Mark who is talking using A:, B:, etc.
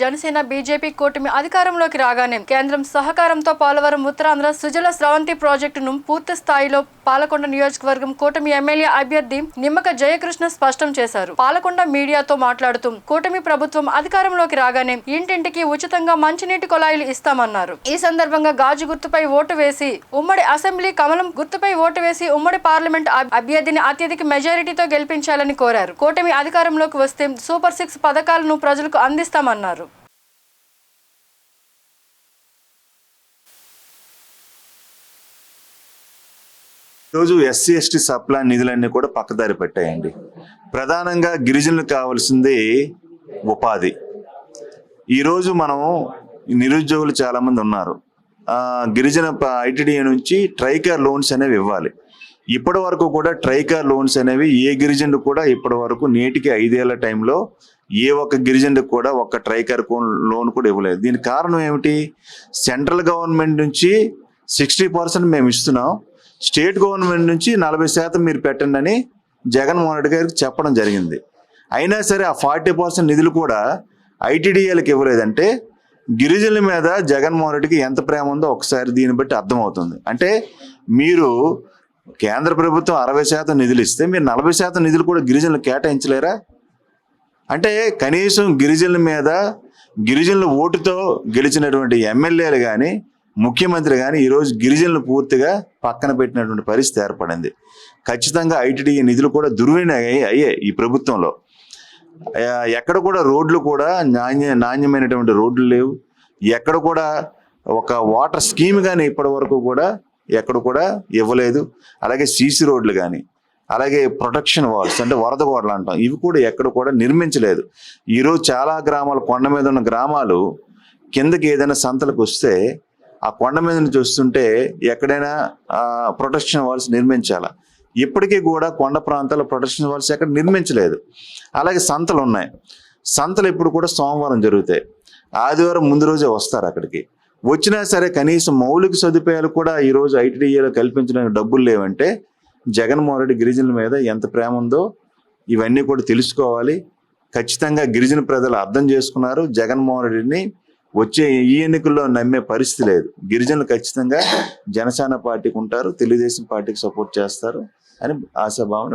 A: Janasena BJP కూటమి అధికారంలోకి రాగానే కేంద్రం సహకారంతో పోలవరం ఉత్తరాంధ్ర సుజల స్రవంతి ప్రాజెక్టును పూర్తి స్థాయిలో పాలకొండ నియోజకవర్గం కూటమి ఎమ్మెల్యే అభ్యర్థి నిమ్మక జయకృష్ణ స్పష్టం చేశారు. పాలకొండ మీడియాతో మాట్లాడుతూ కూటమి ప్రభుత్వం అధికారంలోకి రాగానే ఇంటింటికి ఉచితంగా మంచినీటి కుళాయిలు ఇస్తామన్నారు. ఈ సందర్భంగా గాజు గుర్తుపై ఓటు వేసి ఉమ్మడి అసెంబ్లీ కమలం గుర్తుపై ఓటు వేసి ఉమ్మడి పార్లమెంట్ అభ్యర్థిని అత్యధిక మెజారిటీతో గెలిపించాలని కోరారు. కూటమి అధికారంలోకి వస్తే సూపర్ సిక్స్ పథకాలను ప్రజలకు అందిస్తామన్నారు.
B: ఈరోజు ఎస్సీ ఎస్టీ సప్లై నిధులన్నీ కూడా పక్కదారి పెట్టాయండి. ప్రధానంగా గిరిజనులకు కావాల్సింది ఉపాధి. ఈరోజు మనం నిరుద్యోగులు చాలామంది ఉన్నారు. గిరిజన ఐటీడీ నుంచి ట్రైకర్ లోన్స్ అనేవి ఇవ్వాలి. ఇప్పటి వరకు కూడా ట్రైకర్ లోన్స్ అనేవి ఏ గిరిజనుడు కూడా ఇప్పటి వరకు నేటికి ఐదేళ్ళ టైంలో ఏ ఒక్క గిరిజనుడికి కూడా ఒక్క ట్రైకర్ లోన్ కూడా ఇవ్వలేదు. దీనికి కారణం ఏమిటి? సెంట్రల్ గవర్నమెంట్ నుంచి సిక్స్టీ పర్సెంట్ మేము ఇస్తున్నాం. స్టేట్ గవర్నమెంట్ నుంచి నలభై శాతం మీరు పెట్టండి అని జగన్మోహన్ రెడ్డి గారికి చెప్పడం జరిగింది. అయినా సరే ఆ ఫార్టీ పర్సెంట్ నిధులు కూడా ఐటీడీఏలకు ఇవ్వలేదంటే గిరిజనుల మీద జగన్మోహన్ రెడ్డికి ఎంత ప్రేమ ఉందో ఒకసారి దీన్ని బట్టి అర్థమవుతుంది. అంటే మీరు కేంద్ర ప్రభుత్వం అరవై శాతం నిధులు ఇస్తే మీరు నలభై శాతం నిధులు కూడా గిరిజనులు కేటాయించలేరా? అంటే కనీసం గిరిజనుల మీద గిరిజనుల ఓటుతో గెలిచినటువంటి ఎమ్మెల్యేలు కానీ ముఖ్యమంత్రి కానీ ఈరోజు గిరిజనులు పూర్తిగా పక్కన పెట్టినటువంటి పరిస్థితి ఏర్పడింది. ఖచ్చితంగా ఐటీడీ నిధులు కూడా దుర్వినియోగం అయ్యాయి ఈ ప్రభుత్వంలో. ఎక్కడ కూడా రోడ్లు కూడా నాణ్య నాణ్యమైనటువంటి రోడ్లు లేవు. ఎక్కడ కూడా ఒక వాటర్ స్కీమ్ కానీ ఇప్పటి వరకు కూడా ఎక్కడ కూడా ఇవ్వలేదు. అలాగే సీసీ రోడ్లు కానీ అలాగే ప్రొటెక్షన్ వాల్స్ అంటే వరద గోడలు అంటాం ఇవి కూడా ఎక్కడ కూడా నిర్మించలేదు. ఈరోజు చాలా గ్రామాలు కొండ మీద ఉన్న గ్రామాలు కిందకి ఏదైనా సంతలకు వస్తే ఆ కొండ మీద నుంచి వస్తుంటే ఎక్కడైనా ప్రొటెక్షన్ వాల్స్ నిర్మించాలా? ఇప్పటికీ కూడా కొండ ప్రాంతాల్లో ప్రొటెక్షన్ వాల్స్ ఎక్కడ నిర్మించలేదు. అలాగే సంతలు ఉన్నాయి. సంతలు ఇప్పుడు కూడా సోమవారం జరుగుతాయి. ఆదివారం ముందు రోజే వస్తారు అక్కడికి. వచ్చినా సరే కనీసం మౌలిక సదుపాయాలు కూడా ఈరోజు ఐటీడీఏలో కల్పించడానికి డబ్బులు లేవంటే జగన్మోహన్ రెడ్డి గిరిజనుల మీద ఎంత ప్రేమ ఉందో ఇవన్నీ కూడా తెలుసుకోవాలి. ఖచ్చితంగా గిరిజన ప్రజలు అర్థం చేసుకున్నారు. జగన్మోహన్ రెడ్డిని వచ్చే ఈ ఎన్నికల్లో నమ్మే పరిస్థితి లేదు. గిరిజనులు ఖచ్చితంగా జనసేన పార్టీకి ఉంటారు తెలుగుదేశం పార్టీకి సపోర్ట్ చేస్తారు అని ఆశాభావన